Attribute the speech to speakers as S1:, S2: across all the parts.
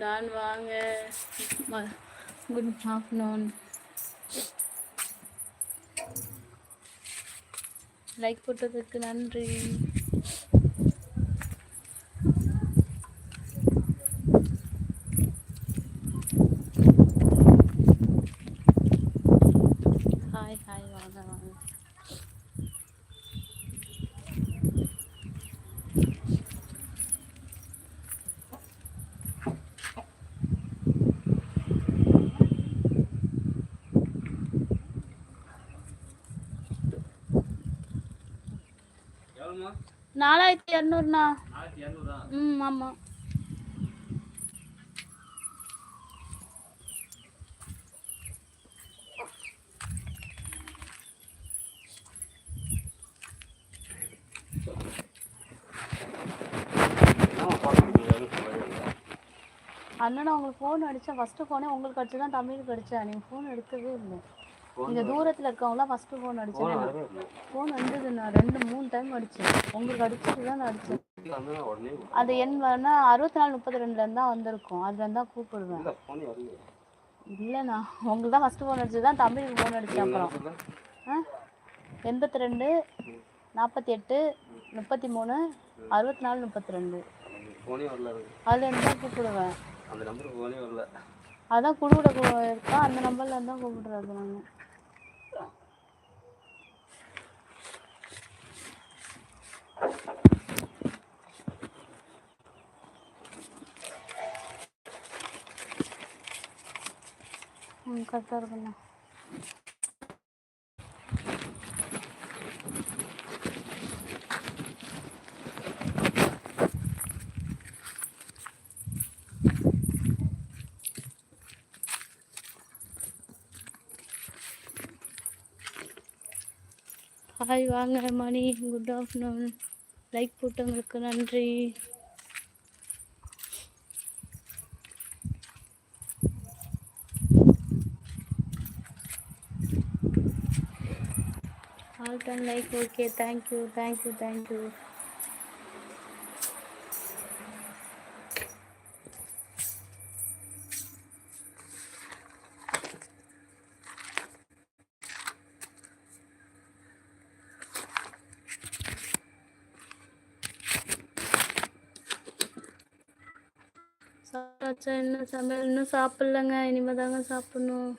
S1: நான் வாங்க. Good afternoon like போட்டதுக்கு நன்றி ஹாய் ஹாய் வாங்க வாங்க
S2: எவ்வளோம்மா
S1: நாலாயிரத்தி இரநூறுண்ணா. ம் ஆமாம் அண்ணனா உங்களுக்கு ஃபோன் அடித்தேன் ஃபஸ்ட்டு ஃபோனே உங்களுக்கு அடிச்சு தான் தமிழுக்கு அடித்தேன் நீங்கள் ஃபோன் எடுக்கவே இல்லை. இங்கே தூரத்தில் இருக்கவங்களாம் ஃபஸ்ட்டு ஃபோன் அடித்தேன் ஃபோன் வந்தது நான் ரெண்டு மூணு டைம் அடித்தேன் உங்களுக்கு அடிச்சுட்டு தான் நான்
S2: உடனே
S1: அது எண் வேணா அறுபத்தி நாலு முப்பத்தி ரெண்டுலேருந்து தான் வந்திருக்கும் அதுலேருந்து தான் கூப்பிடுவேன் இல்லைண்ணா உங்களுக்கு தான் ஃபஸ்ட்டு ஃபோன் அடிச்சது தான் தமிழுக்கு ஃபோன் அடித்தேன் அப்புறம். எண்பத்தி ரெண்டு நாற்பத்தி எட்டு முப்பத்தி மூணு அறுபத்தி நாலு முப்பத்தி ரெண்டு. அதுலேருந்து தான் கூப்பிடுவேன். அதான் குழுவிட இருக்கா அந்த நம்பர்ல தான் கூப்பிடுறது நாங்கள் ம் கரெக்டாக இருக்குண்ணா ஹாய் வாங்க மணி. குட் ஆஃப்டர்நூன் லைக் போட்டவங்களுக்கு நன்றி. All done like okay thank you thank you thank you சமையல் இன்னும் சாப்பிட்லங்க. இனிமேல் தாங்க சாப்பிட்ணும்.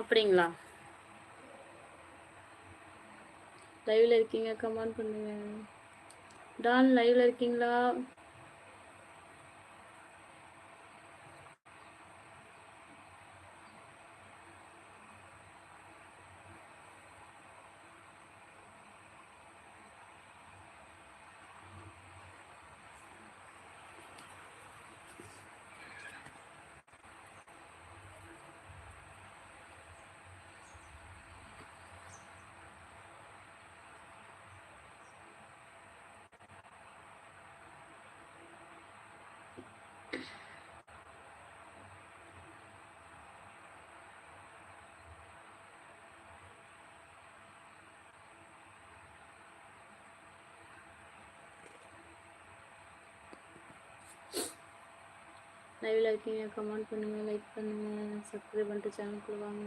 S1: அப்படிங்களா? லைவ்ல இருக்கீங்க கமெண்ட் பண்ணுங்க. டான் லைவ்ல இருக்கீங்களா? லைவ்ல இருக்கீங்க கமெண்ட் பண்ணுங்க லைக் பண்ணுங்க சப்ஸ்கிரைப் பண்ணிட்டு சேனலுக்குள்ள வாங்க.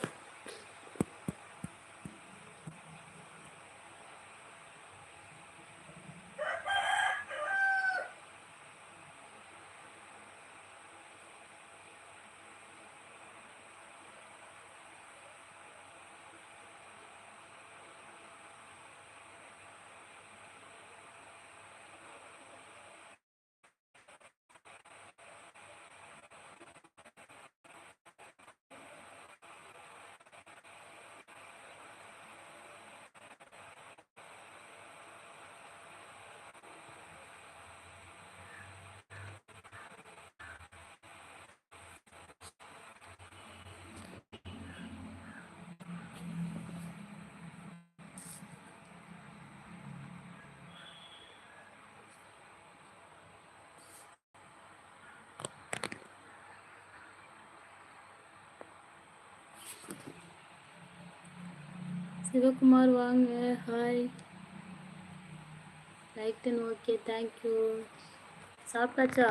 S1: சிவகுமார் வாங்க. Hi like ten okay thank you சாப்பிட்டாச்சா?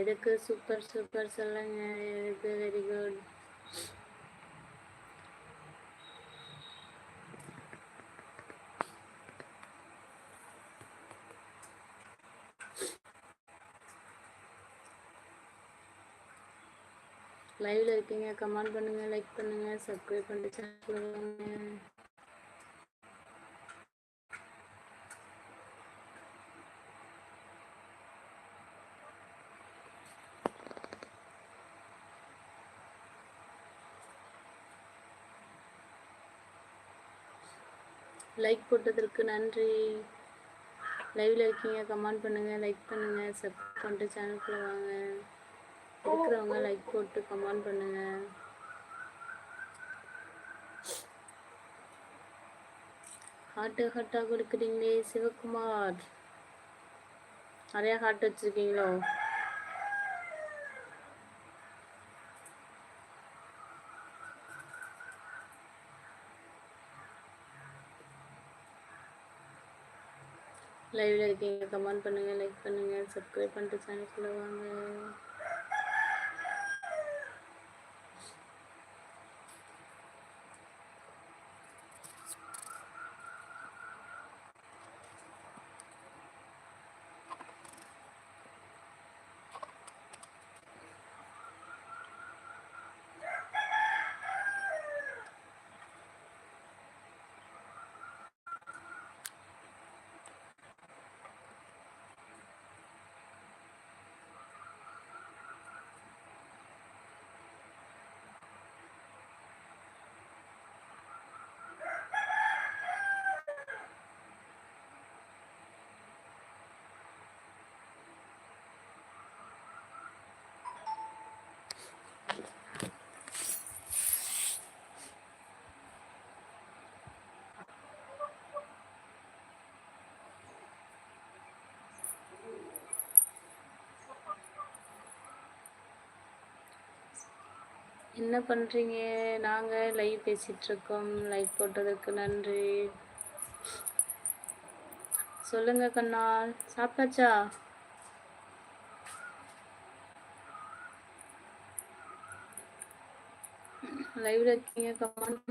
S1: எதுக்கு சூப்பர் சூப்பர் சொல்லுங்க. எதுக்கு வெரி குட் லைவ்ல இருக்கீங்க கமெண்ட் பண்ணுங்க லைக் பண்ணுங்க சப்ஸ்கிரைப் பண்ணிட்டு சேனல் வாங்க லைக் போட்டதற்கு நன்றி. லைவ்ல இருக்கீங்க கமெண்ட் பண்ணுங்க லைக் பண்ணுங்க சப்ஸ்கிரைப் பண்ணிட்டு சேனலுக்குள்ள வாங்க. இருக்கிறவங்க லைக் போட்டு கமெண்ட் பண்ணுங்க. ஹார்ட்டு ஹார்ட்டாக கொடுக்குறீங்களே சிவகுமார். நிறையா ஹார்ட் வச்சுருக்கீங்களோ? லைவ்ல இருக்கீங்க கமெண்ட் பண்ணுங்க லைக் பண்ணுங்க சப்ஸ்கிரைப் பண்ணிட்டு சேனல் வாங்க. என்ன பண்ணுறீங்க நாங்கள் லைவ் பேசிட்டு இருக்கோம் லைவ் போட்டதுக்கு நன்றி. சொல்லுங்க கண்ணால் சாப்பிட்டாச்சா? லைவ்ல இருக்கீங்க. கமெண்ட்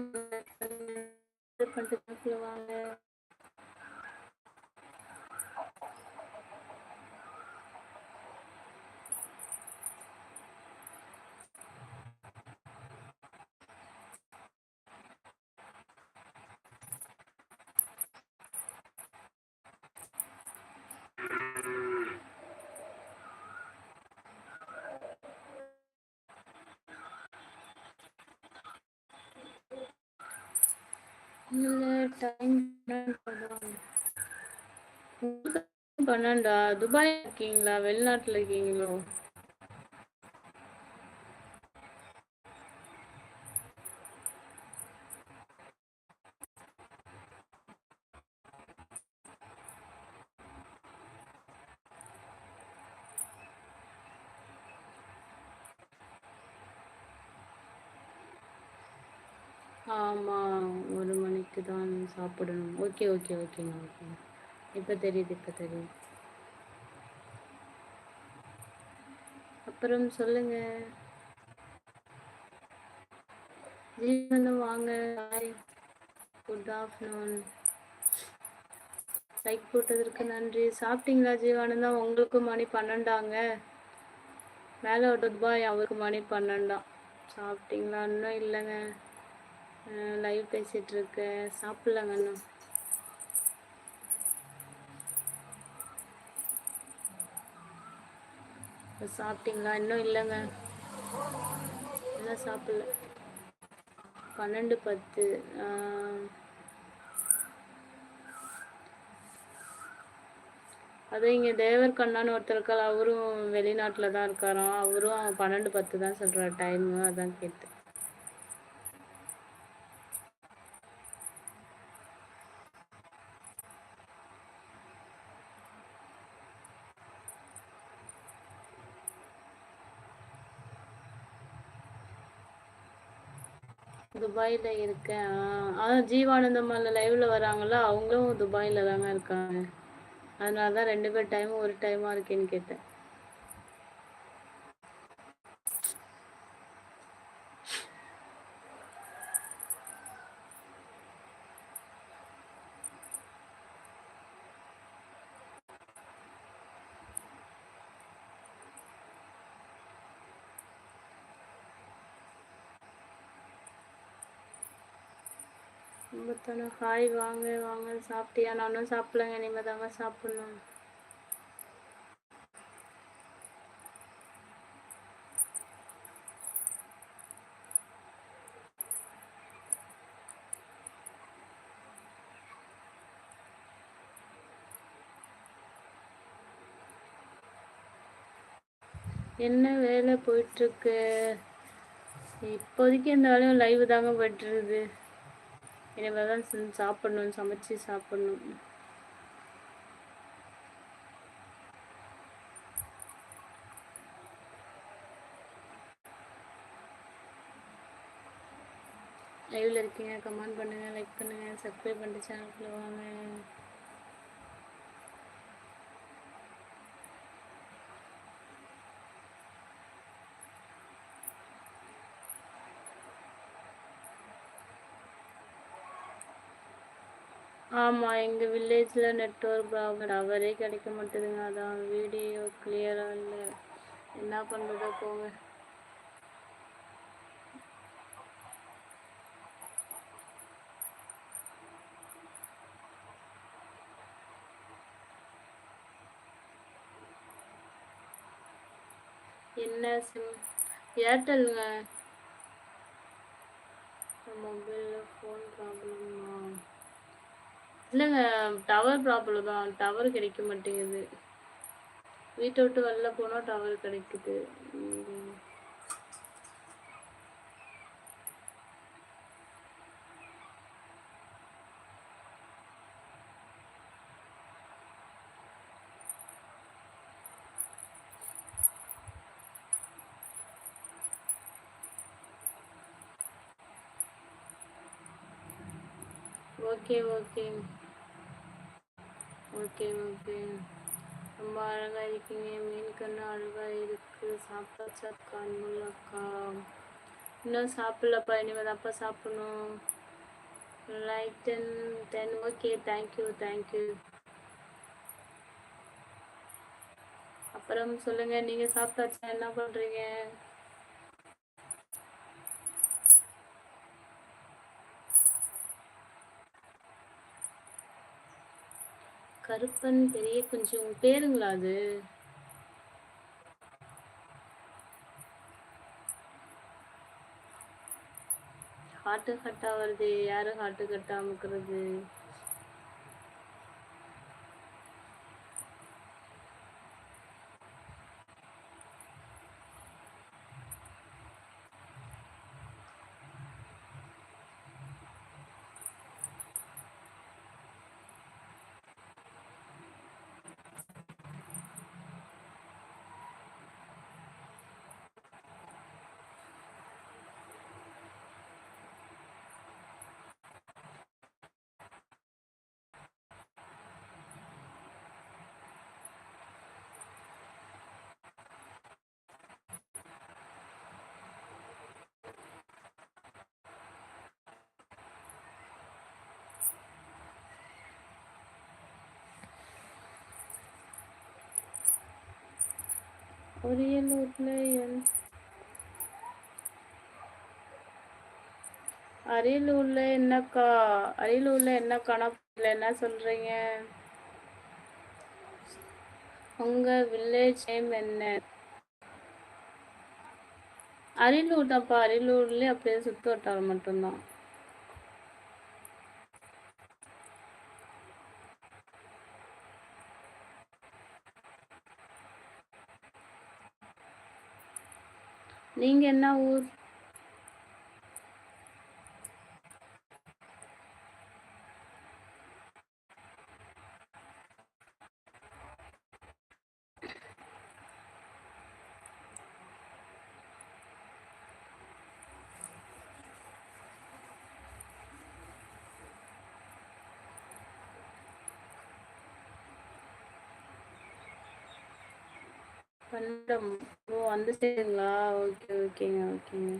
S1: பண்ணிட்டு வாங்க இல்லை டைம் பன்னெண்டா துபாய் இருக்கீங்களா? வெளிநாட்டுல இருக்கீங்களோ? ஒரு தான் சாப்பிடணும். ஓகே ஓகே ஓகேங்க ஓகேங்க இப்போ தெரியுது இப்போ தெரியுது. அப்புறம் சொல்லுங்க. ஜீவனும் வாங்க. ஹாய் குட் ஆஃப்டர்நூன் லைக் போட்டதற்கு நன்றி. சாப்பிட்டீங்களா ஜீவானந்தம் உங்களுக்கு மணி பன்னெண்டாங்க. மேலே ஒரு பாய் அவருக்கு மணி பன்னெண்டாம் சாப்பிட்டீங்களா? இன்னும் இல்லைங்க. லைவ் பேசிட்டு சாப்பிட்லங்க சாப்பிடலங்க இன்னும் சாப்பிட்டீங்களா? இன்னும் இல்லைங்க. இன்னும் சாப்பிடல. பன்னெண்டு பத்து. அதே இங்கே தேவர் கண்ணான்னு ஒருத்தர் இருக்கார். அவரும் வெளிநாட்டில் தான் இருக்காராம். அவரும் பன்னெண்டு பத்து தான் சொல்கிறார் டைமு அதான் கேட்டேன். துபாயில் இருக்கேன். ஆ அதான் ஜீவானந்தம் லைவ்ல வராங்கல்ல அவங்களும் துபாயில் தாங்க இருக்காங்க. அதனால தான் ரெண்டு பேர் டைம் ஒரு டைமாக இருக்கேன்னு கேட்டேன். முத்தன ஹாய் வாங்க வாங்க. சாப்பிட்டியா? நானும் சாப்பிடலங்க. இனிமே தாங்க சாப்பிடணும். என்ன வேலை போயிட்டுருக்கு? இப்போதைக்கு இருந்தாலும் லைவ் தாங்க போயிட்டுருக்குது. இனிமேல் தான் சாப்பிடணும் சமைச்சு சாப்பிடணும். லைவ்ல இருக்கீங்க கமெண்ட் பண்ணுங்க லைக் பண்ணுங்க சப்ஸ்கிரைப் பண்ணிட்டு சேனலுக்குள்ள வாங்க. ஆமாம் எங்கள் வில்லேஜில் நெட்ஒர்க் ப்ராப்ளம் டவரே கிடைக்க மாட்டேதுங்க அதான் வீடியோ கிளியராக இல்லை. என்ன பண்ணுறதோ போங்க. என்ன சிம் ஏர்டெல்லுங்க மொபைலில் இல்லைங்க டவர் ப்ராப்ளம் தான். டவர் கிடைக்க மாட்டேங்குது. வீட்டை விட்டு வெளில போனால் டவர் கிடைக்குது. Okay okay. Okay okay. ரொம்ப அழகா இருக்கீங்க. மீன் கண்ணு அழகா இருக்கு. சாப்பிட்டாச்சா? கண்ணுல அக்கா இன்னும் சாப்பிடலப்பா. இனிமேல் தான்ப்பா சாப்பிடணும் like ten ten okay thank you thank you அப்புறம் சொல்லுங்க நீங்க சாப்பிட்டாச்சா? என்ன பண்றீங்க? கருப்பன் பெரிய கொஞ்சம் உங்க பேருங்களா அது? ஹார்ட்டு கட்டா வருது. யாரும் ஹார்ட்டு கட்டா அமுக்குறது? அரியலூர்ல என் அரியலூர்ல என்னக்கா? அரியலூர்ல என்னக்கானா புரியல என்ன சொல்றீங்க? உங்க வில்லேஜ் நேம் என்ன? அரியலூர் தான்ப்பா. அரியலூர்லயே அப்படியே சுத்து வட்டாரம் மட்டும்தான். நீங்கள் என்ன ஊர்? பண்டம் ஓ அந்த சைடுங்களா ஓகே ஓகேங்க ஓகேங்க.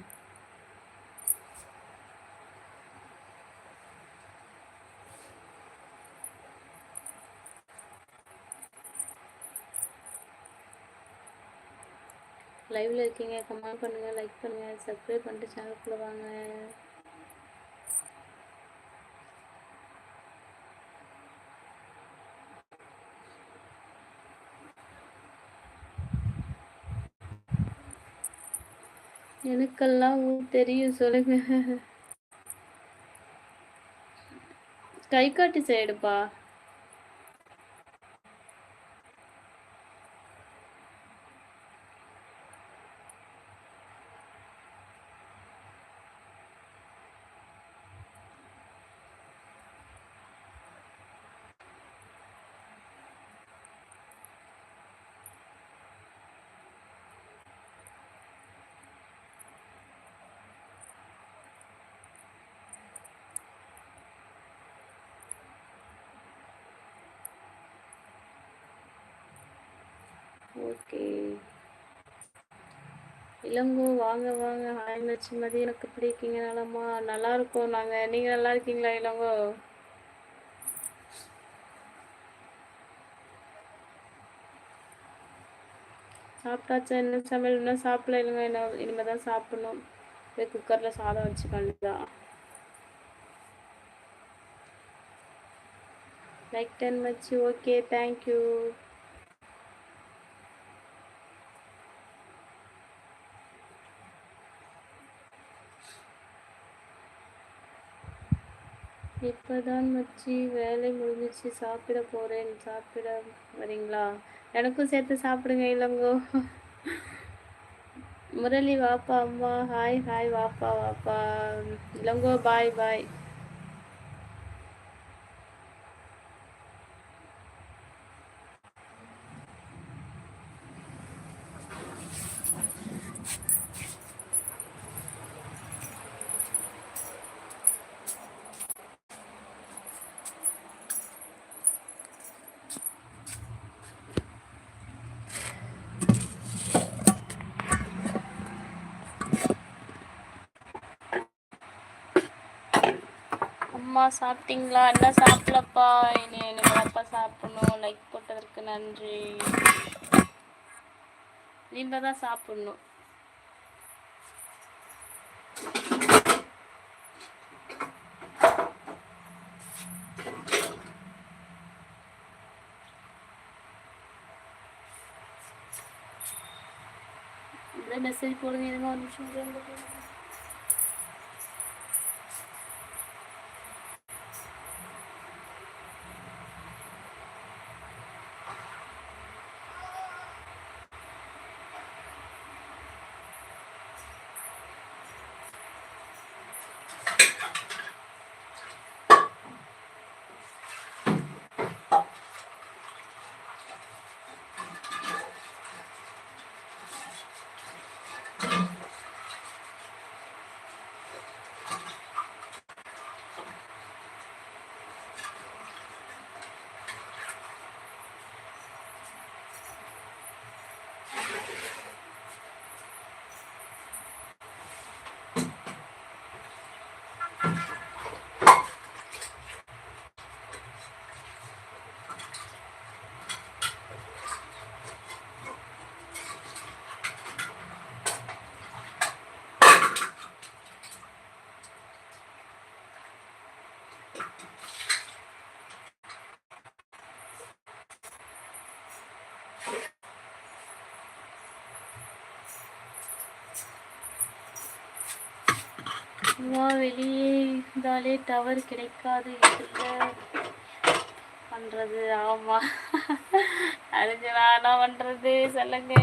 S1: லைவ்ல இருக்கீங்க. கமெண்ட் பண்ணுங்க லைக் பண்ணுங்க சப்ஸ்கிரைப் பண்ணிட்டு சேனலுக்குள்ள வாங்க. எனக்கெல்லாம் தெரியும் சொல்லுங்க. கைகாட்டி சைடுப்பா. ஓகே. இளங்கோ வாங்க வாங்க. ஹாய் லட்சுமதி. எனக்கு எப்படி இருக்கீங்க? நலமா? நல்லா இருக்கோம் நாங்க. நீங்க நல்லா இருக்கீங்களா இளங்கோ? சாப்பிட்டாச்சா? என்ன சமையல்? இன்னும் சாப்பிடல இல்லைங்க என்ன இனிமே தான் சாப்பிடணும். போய் குக்கரில் சாதம் வச்சு வேண்டியதான் லைக் டென் வச்சு ஓகே தேங்க்யூ இப்பதான் மச்சி வேலை முடிஞ்சிச்சு. சாப்பிட போறேன். சாப்பிட வரீங்களா? எனக்கும் சேர்த்து சாப்பிடுங்க இளங்கோ. முரளி வாப்பா அம்மா. ஹாய் ஹாய் வாப்பா வாப்பா. இளங்கோ பாய் பாய் அம்மா சாப்பிட்டீங்களா? என்ன சாப்பிடலப்பா? இனி எனக்கு அப்பா சாப்பிடணும். லைக் போட்டதற்கு நன்றி. நீங்க தான் சாப்பிடணும் மெசேஜ் போடுங்க. இருங்க ஒரு நிமிஷம். சும்மா வெளியே இருந்தாலே டவர் கிடைக்காது பண்ணுறது பண்றது ஆமா. அதுக்கு நான் என்ன பண்ணுறது சொல்லுங்க.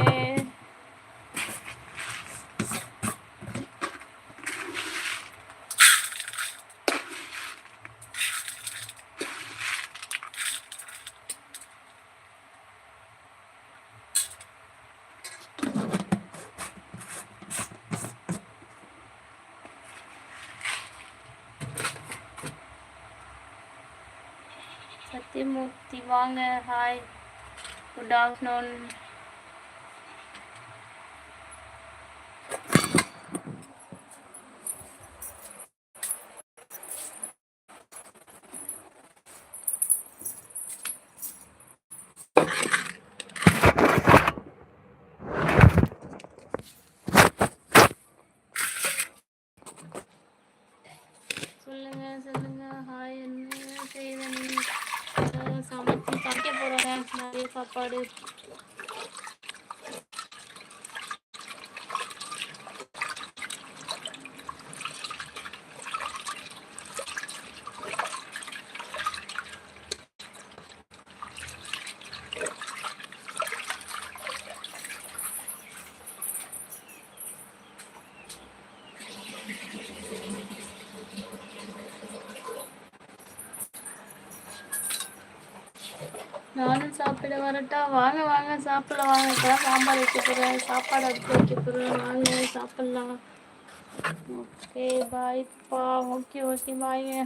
S1: சத்யமூர்த்தி வாங்க. ஹாய் குட் ஆஃப்டர்நூன் சொல்லுங்க சொல்லுங்க ஹாய் என்ன செய்தனி சமைச்சு சமைக்க போகிறோங்க நிறைய சாப்பாடு நானும் சாப்பிட வரட்டா. வாங்க வாங்க சாப்பிட வாங்க. இப்பதான் சாம்பார் வைக்க போகிறேன் சாப்பாடு அடுத்து வைக்க போகிறேன் வாங்க சாப்பிட்லாம். ஓகே பாய்ப்பா ஓகே ஓகே பாய்ங்க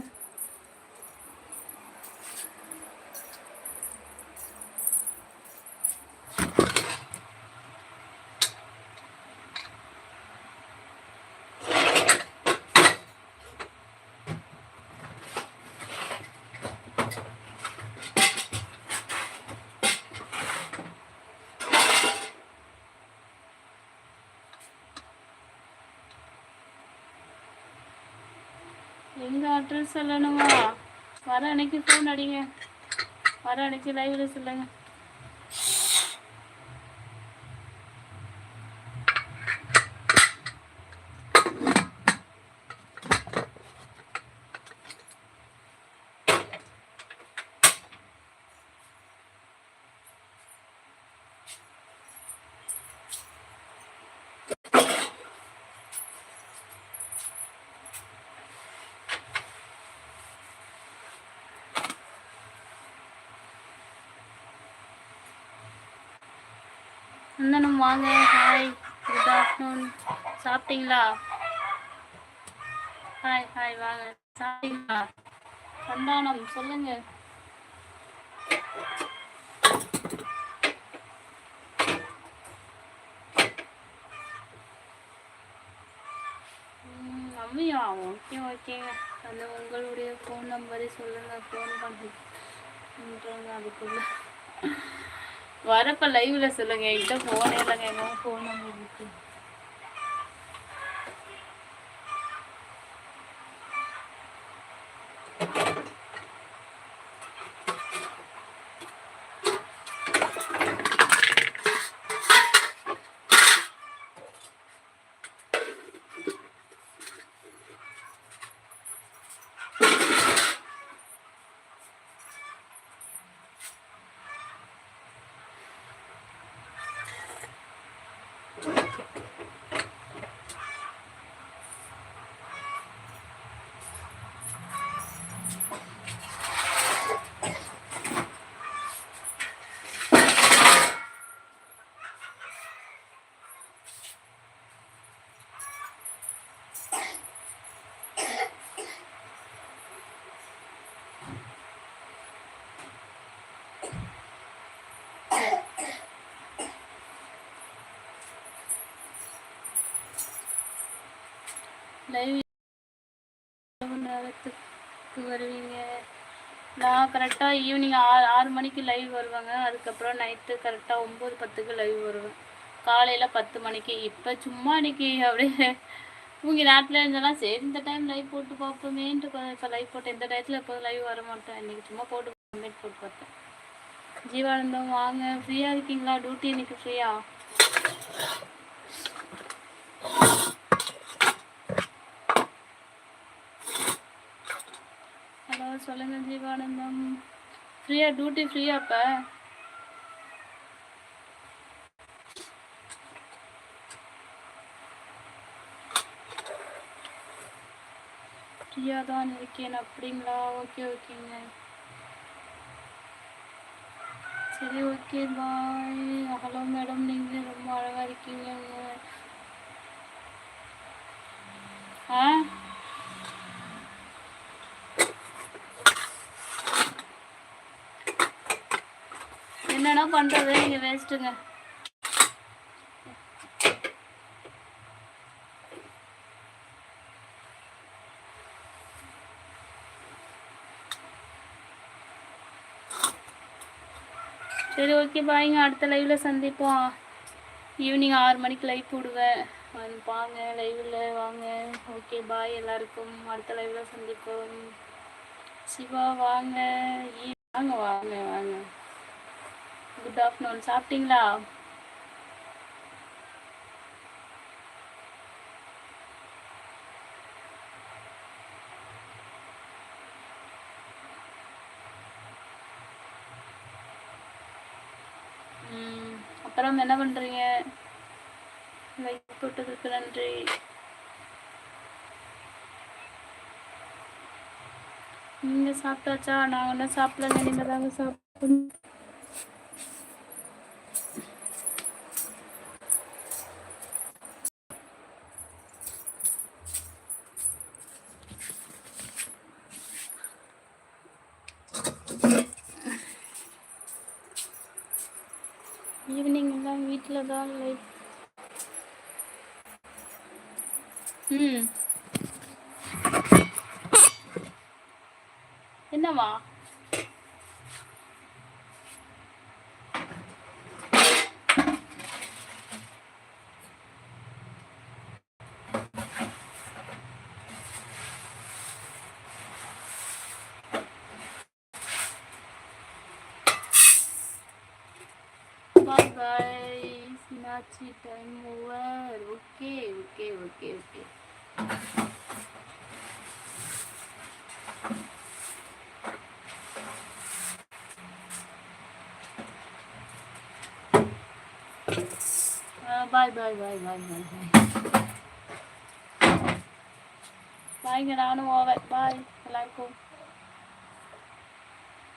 S1: எங்க அட்ரஸ் சொல்லணுமா? வர அன்னைக்கு ஃபோன் அடிங்க. வர அன்னைக்கு லைவ்ல சொல்லுங்க. நந்தனம் வாங்க ஹாய் குட் ஆஃப்டர்நூன் சாப்பிட்டீங்களா? ஹாய் ஹாய் வாங்க. சாப்பிட்டீங்களா? சந்தானம் சொல்லுங்க. ம், ஓகே ஓகேங்க அந்த உங்களுடைய ஃபோன் நம்பரை சொல்லுங்க ஃபோன் பண்ணுறேங்க அதுக்குள்ள. வரப்ப லைவ்ல சொல்லுங்க என்கிட்ட போனே இல்லைங்க என்ன ஃபோன் நம்பர் இருக்கு லைவ் நேரத்துக்கு வருவீங்க. நான் கரெக்டாக ஈவினிங் ஆறு ஆறு மணிக்கு லைவ் வருவாங்க. அதுக்கப்புறம் நைட்டு கரெக்டாக ஒம்பது பத்துக்கு லைவ் வருவேன். காலையில் பத்து மணிக்கு. இப்போ சும்மா இன்னைக்கு அப்படியே தூங்கி நேரத்தில் இருந்தாலும் சரி இந்த டைம் லைவ் போட்டு பார்ப்போமேன்ட்டு இப்போ லைவ் போட்டேன். இந்த டயத்தில் எப்போதும் லைவ் வர மாட்டேன் இன்னைக்கு சும்மா போட்டு போட்டு பார்த்தேன் ஜீவானந்தம் வாங்க. ஃப்ரீயாக இருக்கீங்களா? டியூட்டி இன்னைக்கு ஃப்ரீயா சொல்லுங்க ஜீவானந்தம். ஃப்ரீயா டியூட்டி ஃப்ரீயா இப்போ ஃப்ரீயாக தான் இருக்கேன் அப்படிங்களா? ஓகே ஓகேங்க சரி ஓகே பாய் ஹலோ மேடம் நீங்கள் ரொம்ப அழகாக இருக்கீங்க ஆ? என்ன பண்ணுறது நீங்கள் வேஸ்ட்டுங்க. சரி ஓகே பாய்ங்க அடுத்த லைவ்ல சந்திப்போம். ஈவினிங் ஆறு மணிக்கு லைவ் போடுவேன். வந்து பாங்க லைவில் வாங்க. ஓகே பாய் எல்லாருக்கும். அடுத்த லைவ்ல சந்திப்போம். சிவா வாங்க. வாங்க வாங்க வாங்க. குட் ஆஃப்டர்நூன் சாப்பிட்டீங்களா? அப்புறம் என்ன பண்ணுறீங்க லைக் போட்டதுக்கு நன்றி. நீங்கள் சாப்பிட்டாச்சா? நான் ஒன்றும் சாப்பிடலங்க நீங்கள் தாங்க சாப்பிடணும் ஈவினிங் எல்லாம் வீட்டில் தான் லைட் ம். என்னவா time over. Okay, okay, okay, okay. Ah, bye, bye, bye, bye, bye, bye. Bye, get out of all that. Bye. Alaikum.